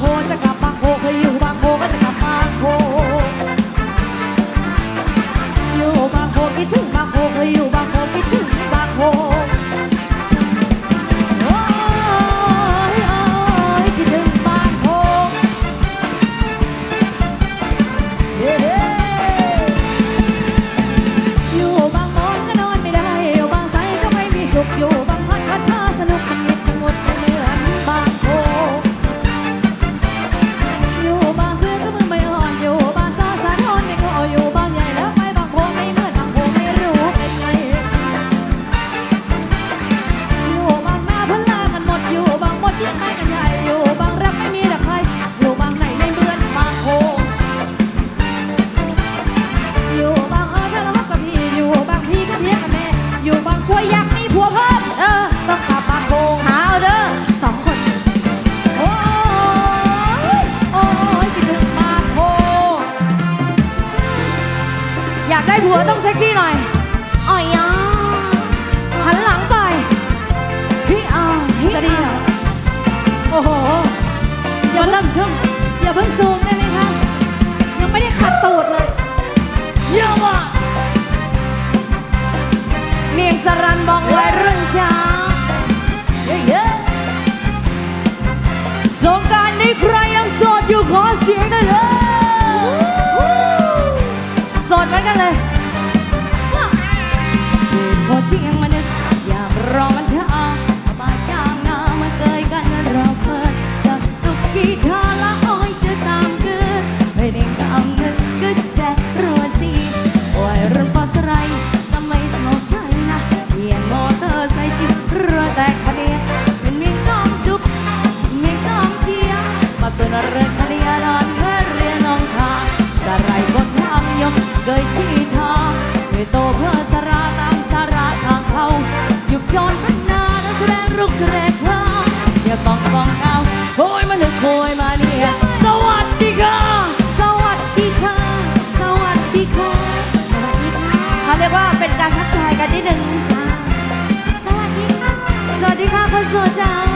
我在 สรันบอกไว้รุ่นจ้าเย้ะสงการนี้ใครยังโสดอยู่ขอเสียงได้เลย โสดมันกันเลย แรกพร้อย่าปองป้องเอาโอยมันถึงโคยมาเนี่ยสวัสดีค่ะ สวัสดีค่ะ สวัสดีค่ะ สวัสดีค่ะเขาเรียกว่าเป็นการทักทายกันนิดนึงสวัสดีค่ะ สวัสดีค่ะคุณสวยจ้า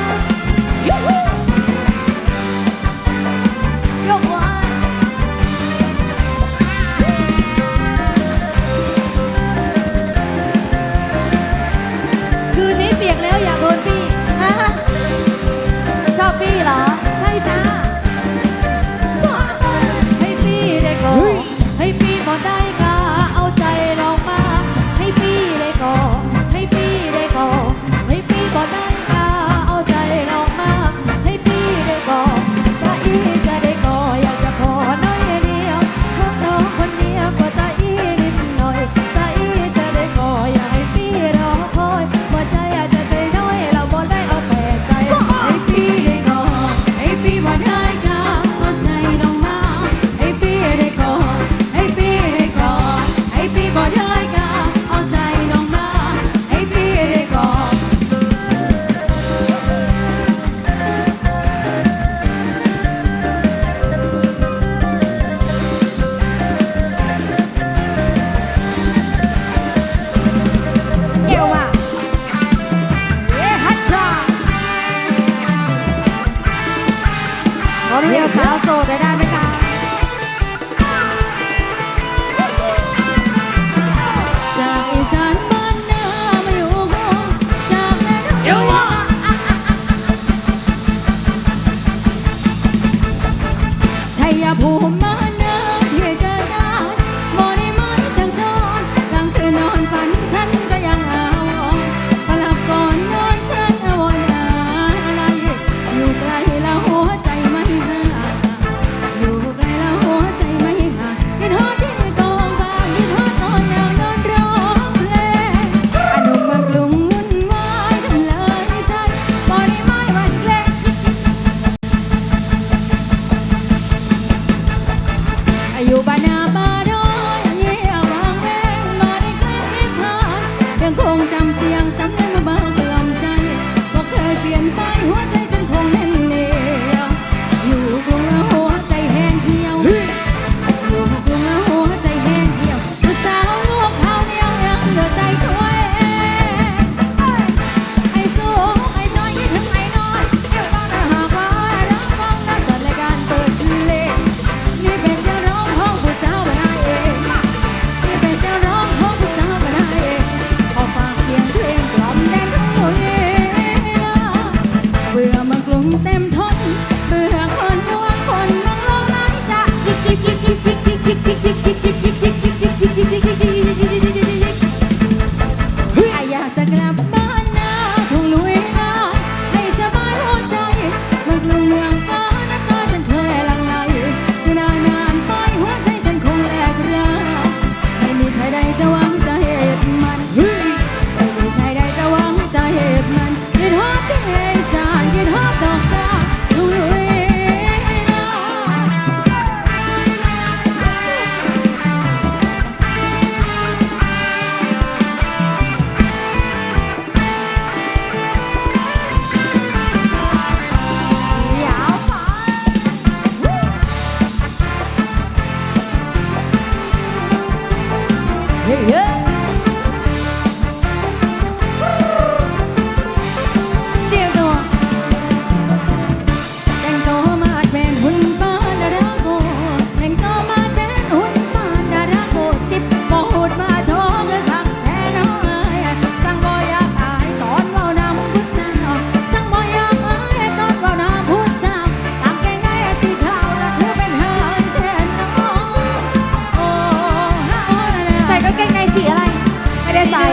ใส่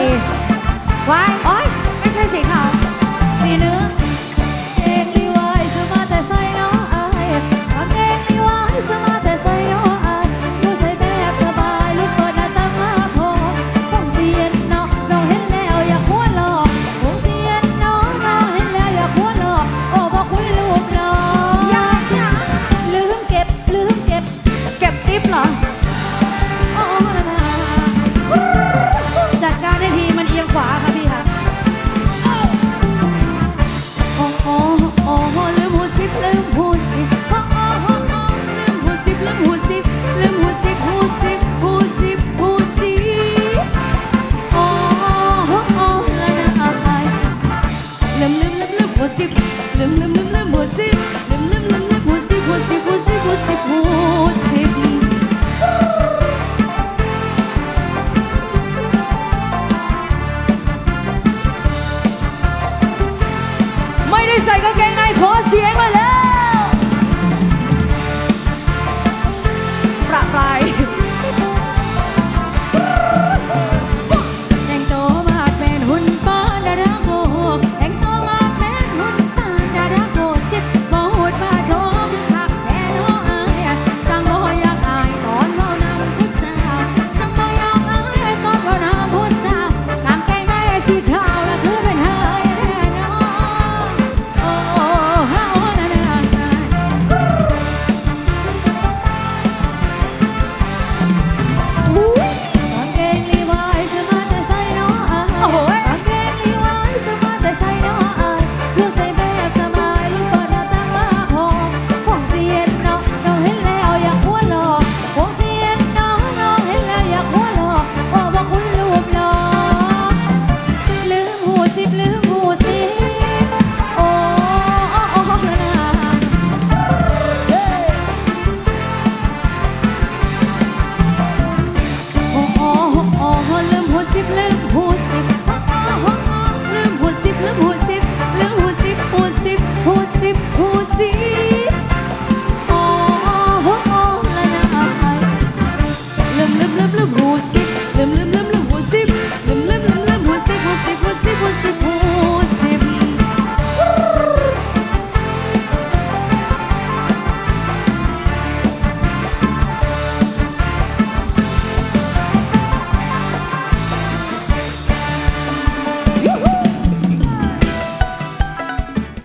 ไว้โอ๊ยไม่ใช่สีขาวสีเนื้อ